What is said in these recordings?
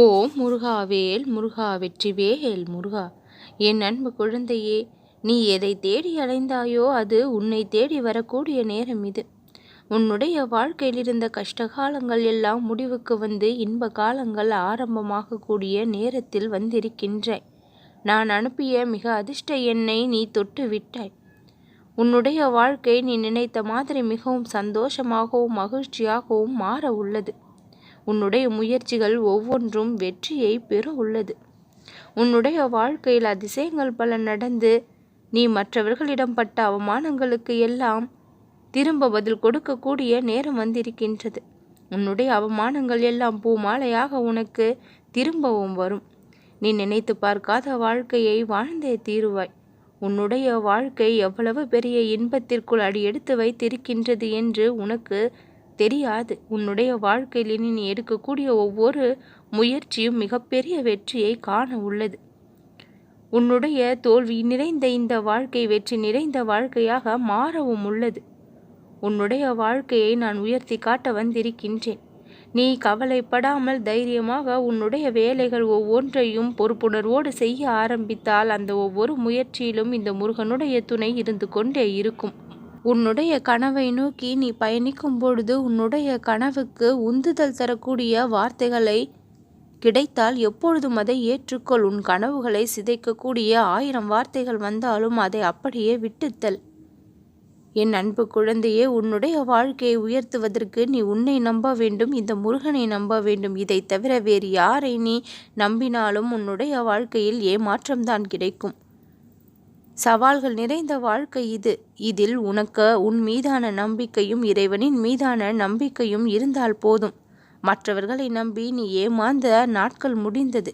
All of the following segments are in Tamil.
ஓ முருகாவேல் முருகா வெற்றிவேல் முருகா. என் அன்பு குழந்தையே நீ எதை தேடி அலைந்தாயோ அது உன்னை தேடி வரக்கூடிய நேரம் இது. உன்னுடைய வாழ்க்கையில் இருந்த கஷ்டகாலங்கள் எல்லாம் முடிவுக்கு வந்து இன்ப காலங்கள் ஆரம்பமாகக்கூடிய நேரத்தில் வந்திருக்கின்றாய் நான் அனுப்பிய மிக அதிர்ஷ்ட எண்ணை நீ தொட்டு விட்டாய். உன்னுடைய வாழ்க்கை நீ நினைத்த மாதிரி மிகவும் சந்தோஷமாகவும் மகிழ்ச்சியாகவும் மாற உள்ளது. உன்னுடைய முயற்சிகள் ஒவ்வொன்றும் வெற்றியை பெற உள்ளது. உன்னுடைய வாழ்க்கையில் அதிசயங்கள் பல நடந்து நீ மற்றவர்களிடம் பட்ட அவமானங்களுக்கு எல்லாம் திரும்ப பதில் கொடுக்கக்கூடிய நேரம் வந்திருக்கின்றது. உன்னுடைய அவமானங்கள் எல்லாம் பூமாலையாக உனக்கு திரும்பவும் வரும். நீ நினைத்து பார்க்காத வாழ்க்கையை வாழ்ந்தே தீருவாய். உன்னுடைய வாழ்க்கை எவ்வளவு பெரிய இன்பத்திற்குள் அடி எடுத்து வைத்திருக்கின்றது என்று உனக்கு தெரியாது. உன்னுடைய வாழ்க்கையில் நீ எடுக்கக்கூடிய ஒவ்வொரு முயற்சியும் மிகப்பெரிய வெற்றியை காண உள்ளது. உன்னுடைய தோல்வி நிறைந்த இந்த வாழ்க்கை வெற்றி நிறைந்த வாழ்க்கையாக மாறவும் உள்ளது. உன்னுடைய வாழ்க்கையை நான் உயர்த்தி காட்ட வந்திருக்கின்றேன். நீ கவலைப்படாமல் தைரியமாக உன்னுடைய வேலைகள் ஒவ்வொன்றையும் பொறுப்புணர்வோடு செய்ய ஆரம்பித்தால் அந்த ஒவ்வொரு முயற்சியிலும் இந்த முருகனுடைய துணை இருந்து கொண்டே இருக்கும். உன்னுடைய கனவை நோக்கி நீ பயணிக்கும் பொழுது உன்னுடைய கனவுக்கு உந்துதல் தரக்கூடிய வார்த்தைகளை கிடைத்தால் எப்பொழுதும் அதை ஏற்றுக்கொள். உன் கனவுகளை சிதைக்கக்கூடிய ஆயிரம் வார்த்தைகள் வந்தாலும் அதை அப்படியே விட்டுத்தல். என் அன்பு குழந்தையே உன்னுடைய வாழ்க்கையை உயர்த்துவதற்கு நீ உன்னை நம்ப வேண்டும் இந்த முருகனை நம்ப வேண்டும். இதை தவிர வேறு யாரை நீ நம்பினாலும் உன்னுடைய வாழ்க்கையில் ஏமாற்றம்தான் கிடைக்கும். சவால்கள் நிறைந்த வாழ்க்கை இது. இதில் உனக்கு உன் மீதான நம்பிக்கையும் இறைவனின் மீதான நம்பிக்கையும் இருந்தால் போதும். மற்றவர்களை நம்பி நீ ஏமாந்த நாட்கள் முடிந்தது.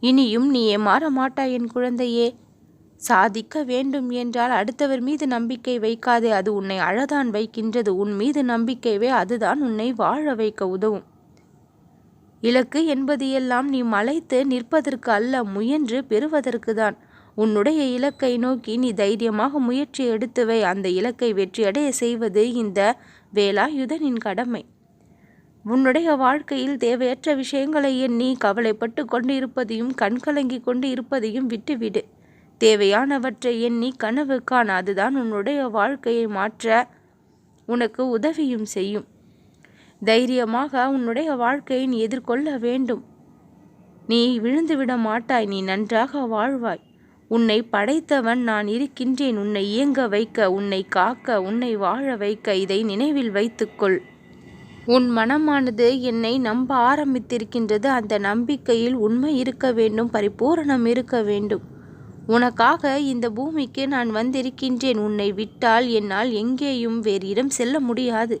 இனியும் நீ ஏமாற மாட்டாய் என் குழந்தையே. சாதிக்க வேண்டும் என்றால் அடுத்தவர் மீது நம்பிக்கை வைக்காதே அது உன்னை அழதான் வைக்கின்றது. உன் மீது நம்பிக்கைவே அதுதான் உன்னை வாழ வைக்க உதவும். இலக்கு என்பது எல்லாம் நீ மலைத்து நிற்பதற்கு அல்ல முயன்று பெறுவதற்கு தான் உன்னுடைய இலக்கை நோக்கி நீ தைரியமாக முயற்சி எடுத்துவை. அந்த இலக்கை வெற்றியடைய செய்வது இந்த வேலாயுதனின் கடமை. உன்னுடைய வாழ்க்கையில் தேவையற்ற விஷயங்களை எண்ணி கவலைப்பட்டு கொண்டு இருப்பதையும் கண்கலங்கி கொண்டு இருப்பதையும் விட்டுவிடு. தேவையானவற்றை எண்ணி கனவு காண அதுதான் உன்னுடைய வாழ்க்கையை மாற்ற உனக்கு உதவியும் செய்யும். தைரியமாக உன்னுடைய வாழ்க்கையை நீ எதிர்கொள்ள வேண்டும். நீ விழுந்துவிட மாட்டாய் நீ நன்றாக வாழ்வாய். உன்னை படைத்தவன் நான் இருக்கின்றேன். உன்னை இயங்க வைக்க உன்னை காக்க உன்னை வாழ வைக்க இதை நினைவில் வைத்துக்கொள். உன் மனமானது என்னை நம்ப ஆரம்பித்திருக்கின்றது. அந்த நம்பிக்கையில் உண்மை இருக்க வேண்டும் பரிபூரணம் இருக்க வேண்டும். உனக்காக இந்த பூமிக்கு நான் வந்திருக்கின்றேன். உன்னை விட்டால் என்னால் எங்கேயும் வேறு இடம் செல்ல முடியாது.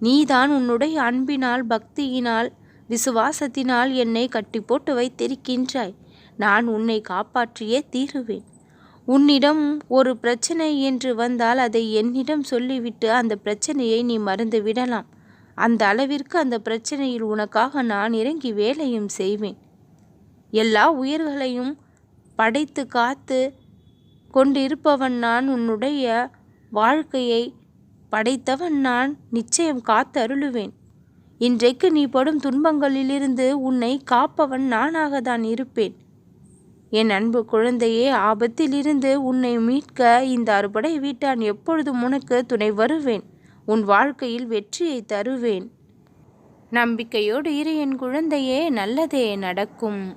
நீதான் உன்னுடைய அன்பினால் பக்தியினால் விசுவாசத்தினால் என்னை கட்டி போட்டு வைத்திருக்கின்றாய். நான் உன்னை காப்பாற்றியே தீருவேன். உன்னிடம் ஒரு பிரச்சனை என்று வந்தால் அதை என்னிடம் சொல்லிவிட்டு அந்த பிரச்சனையை நீ மறந்து விடலாம். அந்த அளவிற்கு அந்த பிரச்சனையில் உனக்காக நான் இறங்கி வேலையும் செய்வேன். எல்லா உயிர்களையும் படைத்து காத்து கொண்டிருப்பவன் நான் உன்னுடைய வாழ்க்கையை படைத்தவன் நான் நிச்சயம் காத்து அருளுவேன். இன்றைக்கு நீ படும் துன்பங்களிலிருந்து உன்னை காப்பவன் நானாக தான் இருப்பேன். என் அன்பு குழந்தையே ஆபத்திலிருந்து உன்னை மீட்க இந்த அறுபடை வீட்டான் எப்பொழுதும் உனக்கு துணை வருவேன். உன் வாழ்க்கையில் வெற்றியை தருவேன். நம்பிக்கையோடு இரு என் குழந்தையே நல்லதே நடக்கும்.